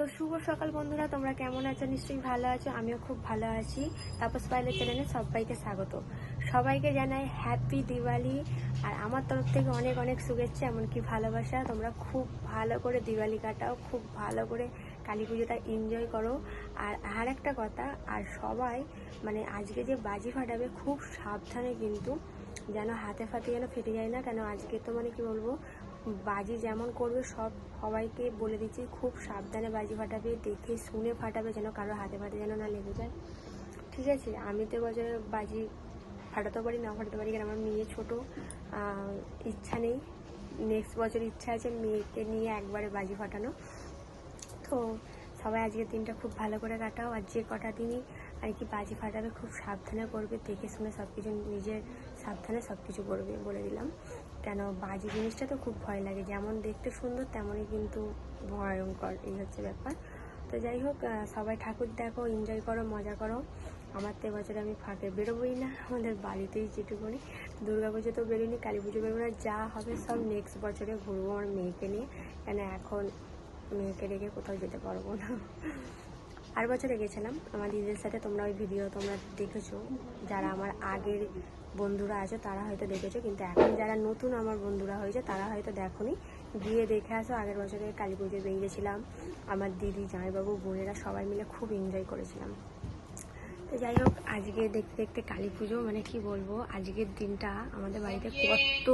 তো শুভ সকাল বন্ধুরা, তোমরা কেমন আছো? নিশ্চয়ই ভালো আছো, আমিও খুব ভালো আছি। তাপস পাইলের চ্যানেলে সবাইকে স্বাগত। সবাইকে জানাই হ্যাপি দিওয়ালি, আর আমার তরফ থেকে অনেক অনেক শুভেচ্ছা, এমনকি ভালোবাসা। তোমরা খুব ভালো করে দিওয়ালি কাটাও, খুব ভালো করে কালী পুজোটা এনজয় করো। আর আর একটা কথা, আর সবাই মানে আজকে যে বাজি ফাটাবে, খুব সাবধানে কিন্তু যেন হাতে ফাতে যেন ফেটে যায় না, কেন আজকে তো মানে কি বলব বাজি যেমন করবে, সব সবাইকে বলে দিচ্ছি, খুব সাবধানে বাজি ফাটাবে, দেখে শুনে ফাটাবে যেন কারও হাতে ফাতে যেন না লেগে যায়। ঠিক আছে, আমি তো বছরে বাজি ফাটাতে পারি না ফাটাতে পারি, কারণ আমার মেয়ে ছোটো ইচ্ছা নেই। নেক্সট বছর ইচ্ছা আছে মেয়েকে নিয়ে একবারে বাজি ফাটানো। তো সবাই আজকের দিনটা খুব ভালো করে কাটাও, আর যে কটা দিনই আর কি বাজি ফাটাবে, খুব সাবধানে করবে, দেখে শুনে সব কিছু নিজের সাবধানে সব কিছু করবে, বলে দিলাম। কেন বাজি জিনিসটা তো খুব ভয় লাগে, যেমন দেখতে সুন্দর তেমনই কিন্তু ভয়ঙ্কর, এই হচ্ছে ব্যাপার। তো যাই হোক সবাই ঠাকুর দেখো এনজয় করো, মজা করো। আমার তো এবছরে আমি ফাঁকে বেরোবোই না, আমাদের বাড়িতেই যেটুকুনি। দুর্গা পুজো তো বেরোনি কালী পুজো বেরোবো না, যা হবে সব নেক্সট বছরে ঘুরবো আমার মেয়েকে নিয়ে। কেন এখন মেয়েকে রেখে কোথাও যেতে পারব না? আর বছরে গেছিলাম। আমার দিদিদের সাথে তোমরা ওই ভিডিও তোমরা দেখেছ। যারা আমার আগের বন্ধুরা আছে, তারা হয়তো দেখেছ। কিন্তু এখন যারা নতুন আমার বন্ধুরা হয়েছে, তারা হয়তো দেখোনি। গিয়ে দেখে আসো, আগের বছরে কালী পুজোয় বেরিয়েছিলাম। আমার দিদি, জামাইবাবু, বোনেরা সবাই মিলে খুব এনজয় করেছিলাম। তো যাই হোক, আজকে দেখতে দেখতে কালী পুজো মানে কি বলব, আজকের দিনটা আমাদের বাড়িতে কত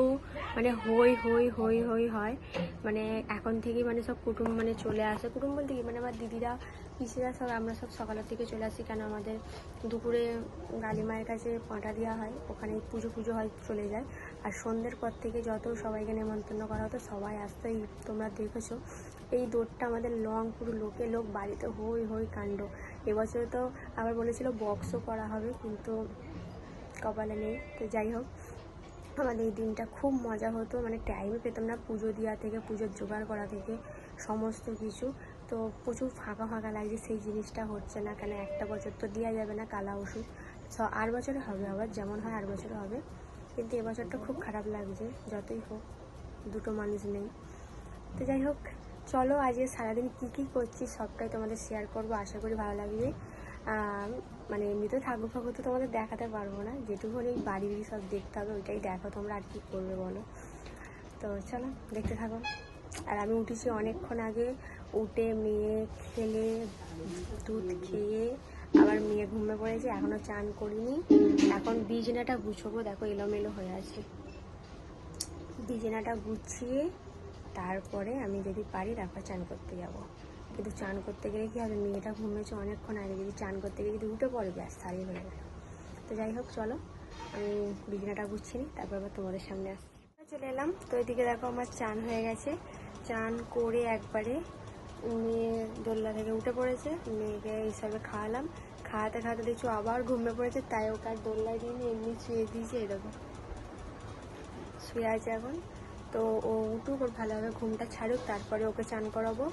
মানে হই হই হই হই হয়। মানে এখন থেকেই মানে সব কুটুম মানে চলে আসে। কুটুম বলতে কি? মানে আমার দিদিরা পিসিরা সব, আমরা সব সকালের থেকে চলে আসি কেন আমাদের দুপুরে মায়ের কাছে পাঁটা দেওয়া হয়, ওখানে পুজো পুজো হয়, চলে যায়। আর সন্ধ্যের পর থেকে যত সবাইকে নেমন্তন্ন করা হতো, সবাই আসতো, এই তোমরা দেখেছ? এই দৌড়টা আমাদের লং, পুরো লোকে লোক, বাড়িতে হই হই কাণ্ড। এবছর তো আবার বলেছিল বক্সও করা হবে, কিন্তু কপালে নেই। তো যাই হোক, আমাদের এই দিনটা খুব মজা হতো। মানে টাইমে পেতাম না পুজো দেওয়া থেকে, পুজোর জোগাড় করা থেকে, সমস্ত কিছু। তো প্রচুর ফাঁকা ফাঁকা লাগছে, সেই জিনিসটা হচ্ছে না। কেন একটা বছর তো দেওয়া যাবে না কালা ওষুধ। ছ আর বছরে হবে আবার, যেমন হয় আর বছরে হবে। কিন্তু এবছরটা খুব খারাপ লাগছে, যতই হোক, দুটো মানুষ নেই। তো যাই হোক, চলো আজকে সারাদিন কী কী করছি সবটাই তোমাদের শেয়ার করব, আশা করি ভালো লাগবে। মানে এমনিতেও ঠাকুর ফাকুর তো তোমাদের দেখাতে পারব না, যেটুকু এই বাড়ি বাড়ি সব দেখতে হবে, ওইটাই দেখো তোমরা আর কী করবে বলো। তো চলো, দেখতে থাকো। আর আমি উঠেছি অনেকক্ষণ আগে উঠে মেয়ে খেলে, দুধ খেয়ে আবার মেয়ে ঘুমে পড়েছে এখনও চান করিনি। এখন বিছানাটা গুছবো, দেখো এলোমেলো হয়ে আছে। বিছানাটা গুছিয়ে তারপরে আমি যদি পারি তারপর চান করতে যাব। কিন্তু চান করতে গেলে কি হবে? মেয়েটা ঘুমিয়েছে অনেকক্ষণ আগে, যদি চান করতে গিয়ে যদি উঠে পড়ে, ব্যাস সারি হয়ে যাবে তো যাই হোক, চলো, আমি বিছানাটা গুছিয়ে নিই, তারপর আবার তোমাদের সামনে আসছি। চলে এলাম। তো এদিকে দেখো আমার চান হয়ে গেছে। চান করে একবারে মেয়ে দোল্লা থেকে উঠে পড়েছে, মেয়েকে হিসাবে খাওয়ালাম। খাওয়াতে খাওয়াতে দেখছ আবার ঘুমিয়ে পড়েছে, তাই ওকে আর দোল্লায় দিয়ে এমনি শুয়ে দিয়েছে এরকম। শুয়ে আছে এখন। তো ও উঠুক, ওর ভালোভাবে ঘুমটা ছাড়ুক, তারপরে ওকে চান করাবো।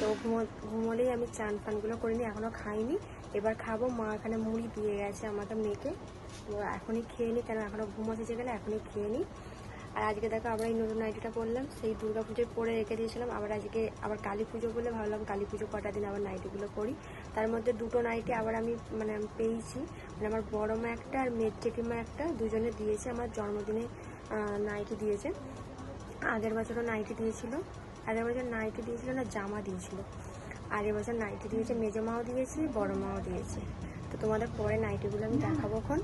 তো ঘুমো, ঘুমোলেই আমি চান ফানগুলো করিনি এখনও খাইনি। এবার খাব, মা এখানে মুড়ি দিয়ে গেছে আমাকে মেয়েকে। তো এখনই খেয়ে নিই কেন এখনও ঘুম এসেছে গেলে এখনই খেয়ে নিই আর আজকে দেখো আমরা এই নতুন নাইটিটা পরলাম, সেই দুর্গা পুজোয় পরে রেখে দিয়েছিলাম। আবার আজকে আবার কালী পুজো বলে ভাবলাম কালী পুজো কটা দিন আবার নাইটিগুলো পরি। তার মধ্যে দুটো নাইটি আবার আমি মানে পেয়েছি। মানে আমার বড় মা একটা আর মেয়ের জেঠিমা একটা, দুজনে দিয়েছে, আমার জন্মদিনে নাইটি দিয়েছে। আগের বছরও নাইটি দিয়েছিল। আগের বছর নাইটি দিয়েছিল না, জামা দিয়েছিল। আর বছর নাইটি দিয়েছে, মেজো মাও দিয়েছে, বড় মাও দিয়েছে। তো তোমাদের পরে নাইটিগুলো আমি দেখাবো এখন।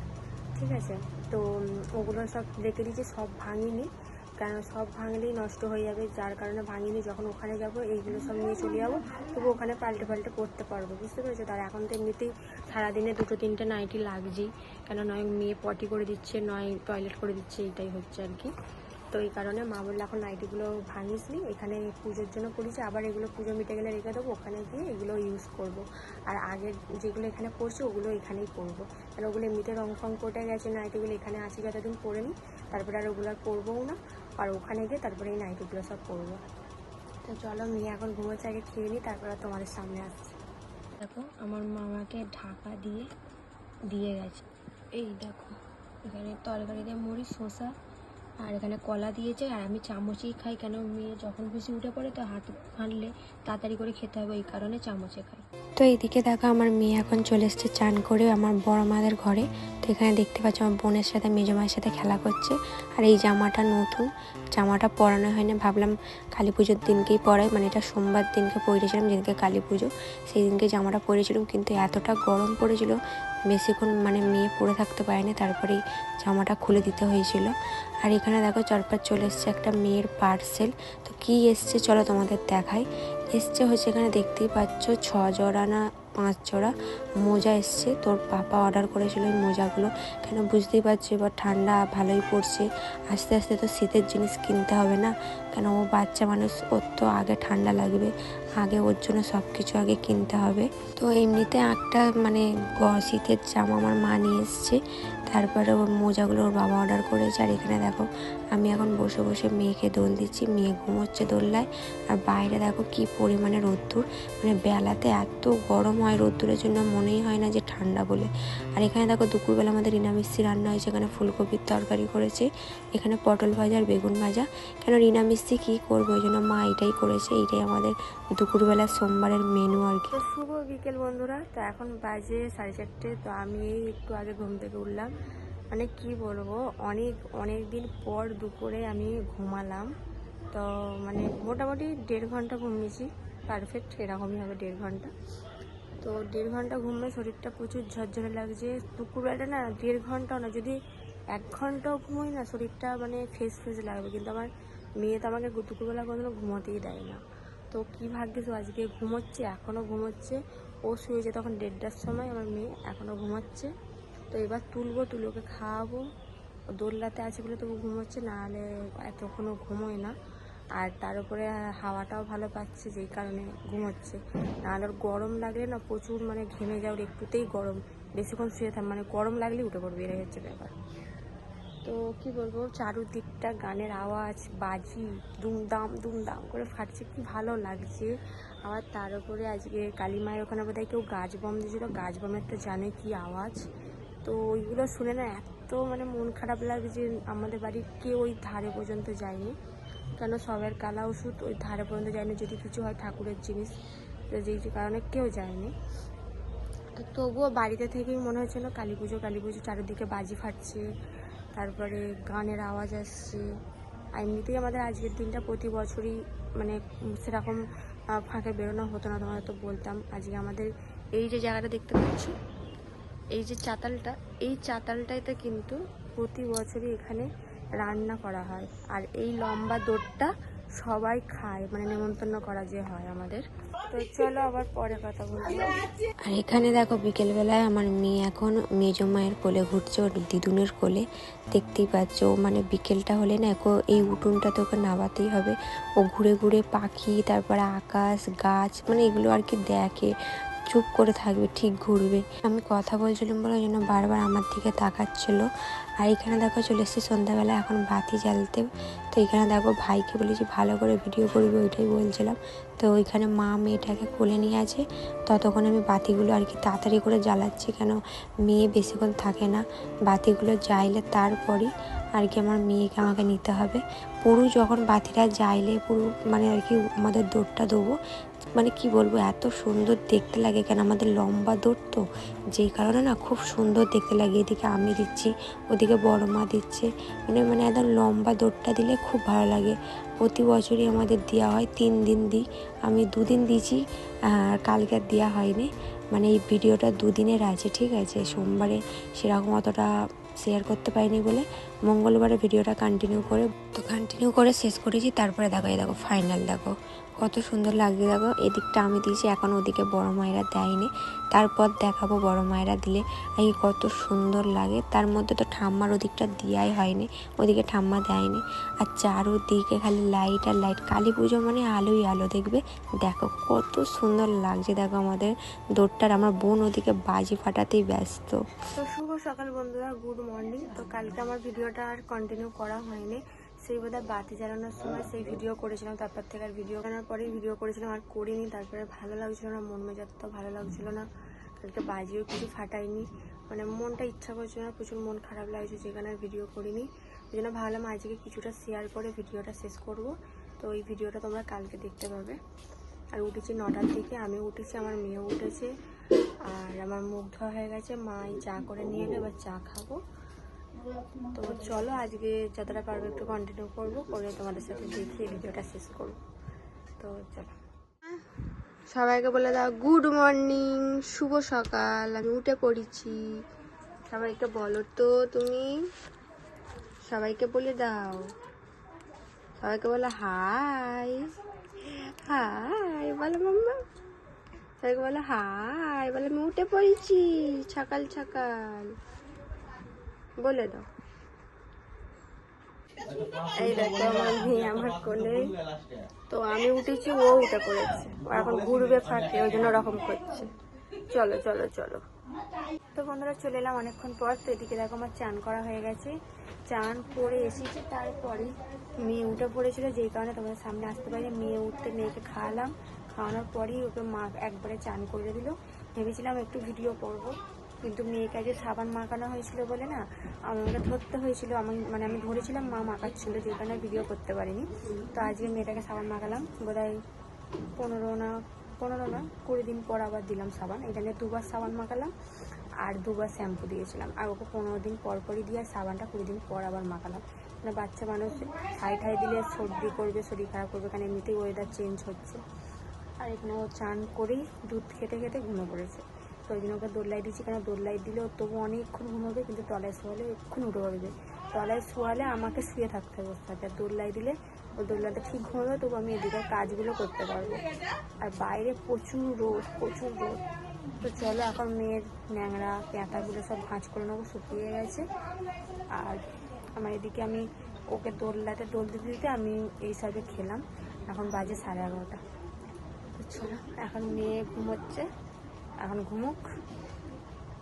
ঠিক আছে? তো ওগুলো সব দেখে দিয়েছি, সব ভাঙিনি। কেন সব ভাঙলেই নষ্ট হয়ে যাবে, যার কারণে ভাঙিনি। যখন ওখানে যাব, এইগুলো সব নিয়ে চলে যাব, তবু ওখানে পাল্টে পাল্টে পড়তে পারব, বুঝতে পেরেছ? তার এখন তো এমনিতেই সারাদিনে দুটো, তিনটে নাইটি লাগছেই। কেন নয় মেয়ে পটি করে দিচ্ছে, নয় টয়লেট করে দিচ্ছে এইটাই হচ্ছে আর কি। তো এই কারণে মা বলল, এখন নাইটিগুলো ভাঙিস নি এখানে পুজোর জন্য করেছি আবার এগুলো পুজো মিটে গেলে রেখে দেবো, ওখানে গিয়ে এগুলো ইউজ করব। আর আগের যেগুলো এখানে পড়ছে, ওগুলো এখানেই করব আর ওগুলো এমনিতে রং ফং কোটে গেছে, নাইটিগুলো এখানে আছে, যতদিন পরে নিই তারপরে আর ওগুলো আর না। আর ওখানে গিয়ে তারপরে এই নাইটিগুলো সব করব তো চলো, মেয়ে এখন ঘুমোচ্ছে, আগে খেয়ে নিই তারপরে তোমাদের সামনে আসছি। দেখো, আমার মামাকে ঢাকা দিয়ে দিয়ে গেছে। এই দেখো, এখানে তরকারিতে মুড়ি, শসা আর এখানে কলা দিয়েছে আর আমি চামচেই খাই কেন? মেয়ে যখন খুশি উঠে পড়ে তো হাত হাঁটলে তাড়াতাড়ি করে খেতে হবে এই কারণে চামচে খাই। তো এইদিকে দেখো আমার মেয়ে এখন চলে এসছে চান করে আমার বড় মাদের ঘরে। তো এখানে দেখতে পাচ্ছি আমার বোনের সাথে মেজো মায়ের সাথে খেলা করছে। আর এই জামাটা নতুন, জামাটা পরানো হয় না ভাবলাম কালী পুজোর দিনকেই পরাই। মানে এটা সোমবার দিনকে পরেছিলাম, যেদিনকে কালী পুজো, সেই দিনকে জামাটা পরেছিলাম, কিন্তু এতটা গরম পড়েছিল বেশিক্ষণ মানে মেয়ে পরে থাকতে পারেনি, তারপরেই জামাটা খুলে দিতে হয়েছিল। আর এখানে দেখো চরপার চলে এসছে একটা মেয়ের পার্সেল তো কি এসছে চলো তোমাদের দেখাই। এসছে হচ্ছে এখানে দেখতেই পাচ্ছ ছ জোড়া না পাঁচ জোড়া মোজা এসছে। তোর পাপা অর্ডার করেছিল ওই মোজাগুলো। কেন বুঝতেই পারছি? এবার ঠান্ডা, ভালোই পড়ছে। আস্তে আস্তে তো শীতের জিনিস কিনতে হবে না। কেন ও বাচ্চা মানুষ, ওর তো আগে ঠান্ডা লাগবে। আগে ওর জন্য সব কিছু আগে কিনতে হবে। তো এমনিতে একটা মানে শীতের জামা আমার মা নিয়ে এসছে। তারপরে ওর মোজাগুলো ওর বাবা অর্ডার করেছে। আর এখানে দেখো, আমি এখন বসে বসে মেয়েকে দোল দিচ্ছি। মেয়ে ঘুমোচ্ছে দোল্লায় আর বাইরে দেখো কি পরিমাণে রোদ্দুর। মানে বেলাতে এত গরম হয় রোদ্দুরের জন্য, মনেই হয় না যে ঠান্ডা বলে। আর এখানে দেখো, দুপুরবেলা আমাদের মিস্ত্রি রান্না হয়েছে। এখানে ফুলকপির তরকারি করেছে। এখানে পটল ভাজা আর বেগুন ভাজা। কেন মিস্ত্রি কী করব? ওই জন্য মা এটাই করেছে। এইটাই আমাদের দুপুরবেলা সোমবারের মেনু আর কি। শুভ বিকেল বন্ধুরা, তো এখন বাজে সাড়ে চারটে, তো আমি এই একটু আগে ঘুম থেকে উঠলাম। মানে কি বলব, অনেক অনেক দিন পর দুপুরে আমি ঘুমালাম। তো মানে মোটামুটি দেড় ঘণ্টা ঘুমিয়েছি পারফেক্ট এরকমই হবে দেড় ঘণ্টা। তো দেড় ঘণ্টা ঘুমলে শরীরটা প্রচুর ঝরঝরে লাগছে। দুপুরবেলাটা না দেড় ঘন্টাও না, যদি এক ঘন্টাও ঘুমোই না, শরীরটা মানে ফ্রেশ ফ্রেশ লাগবে। কিন্তু আমার মেয়ে তো আমাকে দুপুরবেলা কোনোদিনও ঘুমোতেই দেয় না। তো কী ভাগ্যিস আজকে ঘুমোচ্ছে এখনও ঘুমোচ্ছে। ও শুয়েছে তখন দেড়টার সময়, আমার মেয়ে এখনও ঘুমাচ্ছে। তো এবার তুলবো, তুলে ওকে খাওয়াবো। দোল্লাতে আছে বলে তবু ঘুমোচ্ছে, নাহলে এতক্ষণও ঘুমোয় না। আর তার উপরে হাওয়াটাও ভালো পাচ্ছে, যেই কারণে ঘুমোচ্ছে। নাহলে ওর গরম লাগলে না প্রচুর মানে ঘেমে যাওয়ার একটুতেই গরম। বেশিক্ষণ শুয়ে থাক মানে গরম লাগলেই উঠে পড়বে, এটাই হচ্ছে ব্যাপার। তো কি বলব চারুদিকটা গানের আওয়াজ, বাজি, দুমদাম দুমদাম করে ফাটছে, কি ভালো লাগছে। আবার তার উপরে আজকে কালী মায়ের ওখানে বোধহয় কেউ গাছ বম দিয়েছিল। গাছ বমের তো জানে কি আওয়াজ। তো ওইগুলো শুনে না এত মানে মন খারাপ লাগছে আমাদের বাড়ির কেউ ওই ধারে পর্যন্ত যায়নি। কেন সবের কালা ওষুধ ওই ধারে পর্যন্ত যায়নি, যদি কিছু হয় ঠাকুরের জিনিস। তো যেই যে কারণে কেউ যায়নি। তো তবুও বাড়িতে থেকেই মনে হচ্ছিল কালী পুজো কালী পুজো চারিদিকে বাজি ফাটছে, তারপরে গানের আওয়াজ আসছে। আর এমনিতেই আমাদের আজকের দিনটা প্রতি বছরই মানে সেরকম ফাঁকে বেরোনো হতো না, তোমাদের তো বলতাম। আজকে আমাদের এই যে জায়গাটা দেখতে পাচ্ছি, এই যে চাতালটা, এই চাতালটাইতে কিন্তু প্রতি বছরই এখানে রান্না করা হয়। আর এই লম্বা দোরটা সবাই খায় মানে নেমন্তন্ন করা যে হয় আমাদের। তো চলো আবার পরে কথা বলব। আর এখানে দেখো বিকেলবেলায় আমার মেয়ে এখন মেজো মায়ের কোলে ঘুরছে, ওর দিদুনের কোলে। দেখতেই পাচ্ছ, ও মানে বিকেলটা হলে না ওকে এই উঠোনটা তো ওকে নামাতেই হবে। ও ঘুরে ঘুরে পাখি, তারপরে আকাশ, গাছ মানে এগুলো আর কি দেখে, চুপ করে থাকবে, ঠিক ঘুরবে। আমি কথা বলছিলাম বলে ওই জন্য বারবার আমার দিকে তাকাচ্ছিল। আর এখানে দেখো চলে এসেছি সন্ধ্যাবেলা, এখন বাতি জ্বালতে। তো এখানে দেখো ভাইকে বলেছি ভালো করে ভিডিও করবে, ওইটাই বলছিলাম। তো ওইখানে মা মেয়েটাকে কোলে নিয়ে আছে। ততক্ষণ আমি বাতিগুলো আর কি তাড়াতাড়ি করে জ্বালাচ্ছি কেন? মেয়ে বেশিক্ষণ থাকে না। বাতিগুলো জ্বাইলে তারপরই আর কি আমার মেয়েকে আমাকে নিতে হবে। পুরো যখন বাতিটা জ্বাইলে পুরো মানে আর কি আমাদের দৌড়টা দেবো মানে কি বলব, এত সুন্দর দেখতে লাগে কেন? আমাদের লম্বা দৌড় তো, যেই কারণে না খুব সুন্দর দেখতে লাগে। এদিকে আমি দিচ্ছি, ওদিকে বড় মা দিচ্ছে। মানে মানে একদম লম্বা দৌড়টা দিলে খুব ভালো লাগে। প্রতি বছরই আমাদের দেওয়া হয়, তিন দিন দিই। আমি দুদিন দিয়েছি, আর কালকে আর দেওয়া হয়নি। মানে এই ভিডিওটা দুদিনের আছে, ঠিক আছে? সোমবারে সেরকম অতটা শেয়ার করতে পারিনি বলে। মঙ্গলবারে ভিডিওটা কন্টিনিউ করে তো কন্টিনিউ করে শেষ করেছি, তারপরে দেখো এই দেখো ফাইনাল দেখো। কত সুন্দর লাগছে দেখো। এদিকটা আমি দিয়েছি, এখন ওদিকে বড় মায়েরা দেয়নি। তারপর দেখাবো বড় মায়েরা দিলে। এই কত সুন্দর লাগে। তার মধ্যে তো ঠাম্মার ওদিকটা দেওয়াই হয়নি, ওদিকে ঠাম্মা দেয়নি। আর চারোদিকে খালি লাইট আর লাইট কালী পুজো মানে আলোই আলো, দেখবে? দেখো, কত সুন্দর লাগছে দেখো আমাদের দৌড়টার আমার বোন ওদিকে বাজি ফাটাতেই ব্যস্ত। তো শুভ সকাল বন্ধুরা গুড মর্নিং তো কালকে আমার ভিডিওটা আর কন্টিনিউ করা হয়নি। সেই বোধহয় বাতি জ্বালানোর সময় সেই ভিডিও করেছিলাম তারপর থেকে আর ভিডিও বানানোর পরেই ভিডিও করেছিলাম আর করিনি তারপরে ভালো লাগছিল না মন মেজাজটাও ভালো লাগছিল না। কালকে বাজিও কিছু ফাটাইনি মানে মনটা ইচ্ছা করছিল না প্রচুর মন খারাপ লাগছে যেখানে আর ভিডিও করিনি। ওই জন্য ভাবলাম আজকে কিছুটা শেয়ার করে ভিডিওটা শেষ করব। তো এই ভিডিওটা তোমরা কালকে দেখতে পাবে। আর উঠেছি নটার দিকে আমি উঠেছি আমার মেয়েও উঠেছে আর আমার মুখ ধোয়া হয়ে গেছে মা এই চা করে নিয়ে এলে এবার চা খাব। তো চলো, আজকে যতটা পারব একটু কন্টিনিউ করব, করে তোমাদের সাথে দেখিয়ে ভিডিওটা শেষ করব। তো চলো। সবাইকে বলে দাও গুড মর্নিং শুভ সকাল, আমি উঠে পড়েছি। সবাইকে বলো তো তুমি। সবাইকে বলে দাও। সবাইকে বলো হাই হাই বলো মাম্মা। সবাইকে বলো হাই বলে আমি উঠে পড়েছি, সকাল সকাল। বলে দাও। এই দেখো আমার মেয়ে আমার কোলে। তো আমি উঠেছি, ও উঠে পড়েছে। ও এখন ঘুরবে ফাঁকে, ওই জন্য ওরকম করছে। চলো চলো চলো। তো বন্ধুরা, চলে এলাম অনেকক্ষণ পর। তো এদিকে দেখো আমার চান করা হয়ে গেছে। চান করে এসেছি, তারপরে মেয়ে উঠে পড়েছিল। যেই কারণে তোমাদের সামনে আসতে পারি মেয়ে উঠতে মেয়েকে খাওয়ালাম। খাওয়ানোর পরেই ওকে মা একবারে চান করে দিল। ভেবেছিলাম একটু ভিডিও করব। কিন্তু মেয়েকে আগে সাবান মাখানো হয়েছিল বলে না, আমাকে ধরতে হয়েছিল। আমি মানে আমি ধরেছিলাম, মা মাখাচ্ছিল, যে কারণে ভিডিও করতে পারিনি। তো আজকে মেয়েটাকে সাবান মাখালাম। বোধহয় পনেরো না পনেরো না, কুড়ি দিন পর আবার দিলাম সাবান। এটা নিয়ে দুবার সাবান মাখালাম আর দুবার শ্যাম্পু দিয়েছিলাম। আর ওকে পনেরো দিন পর পরই দিয়ে আর সাবানটা কুড়ি দিন পর আবার মাখালাম। মানে বাচ্চা মানুষ ছাই ঠাই দিলে সর্দি করবে, শরীর খারাপ করবে, কারণ এমনিতেই ওয়েদার চেঞ্জ হচ্ছে। আর এখানে ও চান করেই দুধ খেতে খেতে ঘুমে পড়েছে। তো ওই জন্য ওকে দোল্লাই দিচ্ছি কারণ দোল্লাই দিলেও তবু অনেকক্ষণ ঘুমাবে কিন্তু তলায় শোয়ালে এক্ষুনি উঠে পড়বে তলায় শোয়ালে আমাকে শুয়ে থাকতে হবে ওর সাথে। আর দোল্লাই দিলে ও দোল্লাতে ঠিক ঘুমাবে তবু আমি এদিকের কাজগুলো করতে পারব। আর বাইরে প্রচুর রোদ প্রচুর রোদ। তো চলো এখন মেয়ের ন্যাংরা পেঁতাগুলো সব ভাঁজ করে নেব, শুকিয়ে গেছে। আর আমার এদিকে আমি ওকে দোল্লাতে দোল দিতে দিতে আমি এই সাইডে খেলাম। এখন বাজে সাড়ে এগারোটা। চলো, এখন মেয়ে ঘুমোচ্ছে। এখন ঘুমুক।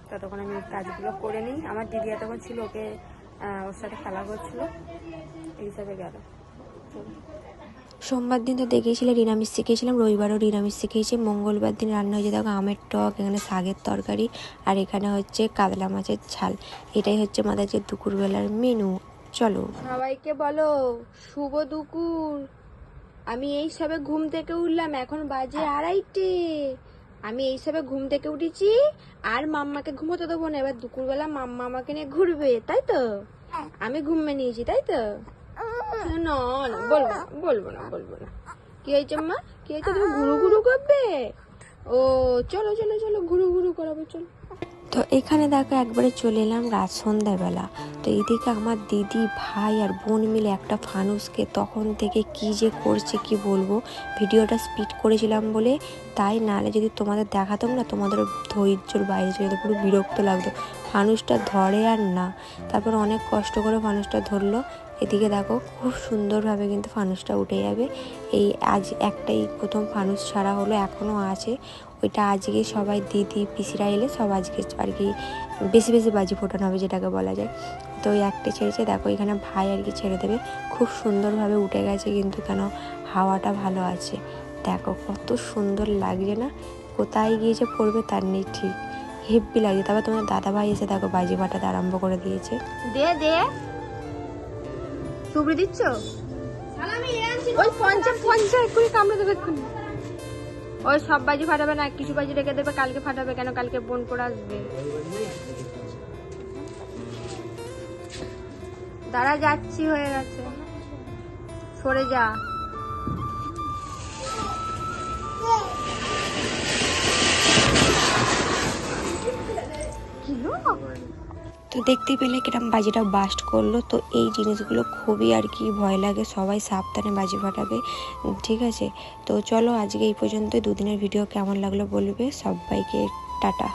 ততক্ষণ আমি কাজগুলো করে নিই। আমার দিদি তখন ছিল ওকে ওর সাথে খেলা করছিল। এই হিসাবে গেল। সোমবার দিন তো দেখেছিলে নিরামিষ শিখেছিলাম রবিবারও নিরামিষ শিখেছি মঙ্গলবার দিন রান্না হয়েছে দেখো আমের টক এখানে শাকের তরকারি আর এখানে হচ্ছে কাতলা মাছের ঝাল। এটাই হচ্ছে আমাদের যে দুপুরবেলার মেনু চলো। সবাইকে বলো শুভ দুপুর। আমি এই সবে ঘুম থেকে উঠলাম এখন বাজে আড়াইটে। আমি এই সবে ঘুম থেকে উঠেছি, আর মাম্মাকে ঘুমোতে দেবো না। এবার দুপুরবেলা মাম্মা আমাকে নিয়ে ঘুরবে, তাই তো? আমি ঘুমে নিয়েছি, তাই তো? না, বলব না বলব না বলব না। কি হয়েছে, মা? কি হয়েছে? তুমি ঘুরু ঘুরু করবে? ও, চলো চলো চলো ঘুরু ঘুরু করাবো, চলো। তো এখানে দেখো একবারে চলে এলাম রাত সন্ধ্যাবেলা তো এদিকে আমার দিদি, ভাই আর বোন মিলে একটা ফানুসকে তখন থেকে কি যে করছে কি বলব, ভিডিওটা স্পিড করেছিলাম বলে। তাই নাহলে যদি তোমাদের দেখাতাম না, তোমাদের ধৈর্যর বাইরে চলে যেত, পুরো বিরক্ত লাগতো। ফানুসটা ধরে আর না। তারপর অনেক কষ্ট করে ফানুসটা ধরলো। এদিকে দেখো খুব সুন্দরভাবে কিন্তু ফানুসটা উঠে যাবে। এই আজ একটাই প্রথম ফানুস ছাড়া হলো, এখনও আছে। ওইটা আজকে সবাই দিদি পিসিরা এলে সব আজকে আর কি বেশি বেশি বাজি ফোটানো হবে যেটাকে বলা যায়। তো ওই একটা ছেড়েছে দেখো এখানে ভাই আর কি ছেড়ে দেবে। খুব সুন্দরভাবে উঠে গেছে কিন্তু কেন হাওয়াটা ভালো আছে। দেখো কত সুন্দর লাগছে না কোথায় গিয়েছে পড়বে তার নেই ঠিক। হেব্বি লাগছে। তারপর তোমার দাদা ভাই এসে দেখো বাজি ফাটাতে আরম্ভ করে দিয়েছে। দে দে। দিচ্ছ? ওই পঞ্চাশ পঞ্চাশ করে কামড়ে দেবে এক্ষুনি। ওই সব বাজি ফাটাবে না, কিছু বাজি রেখে দেবে, কালকে ফাটাবে কেন? কালকে বোন করে আসবে। দাঁড়া, যাচ্ছি হয়ে গেছে। সরে যা। তো দেখতে পেলে কিরম বাজিটা বাস্ট করল। তো এই জিনিসগুলো খুবই আর কি ভয় লাগে, সবাই সাবধানে বাজি ফাটাবে, ঠিক আছে? তো চলো আজকে এই পর্যন্ত দুদিনের ভিডিও কেমন লাগল বলবে? সবাইকে টাটা।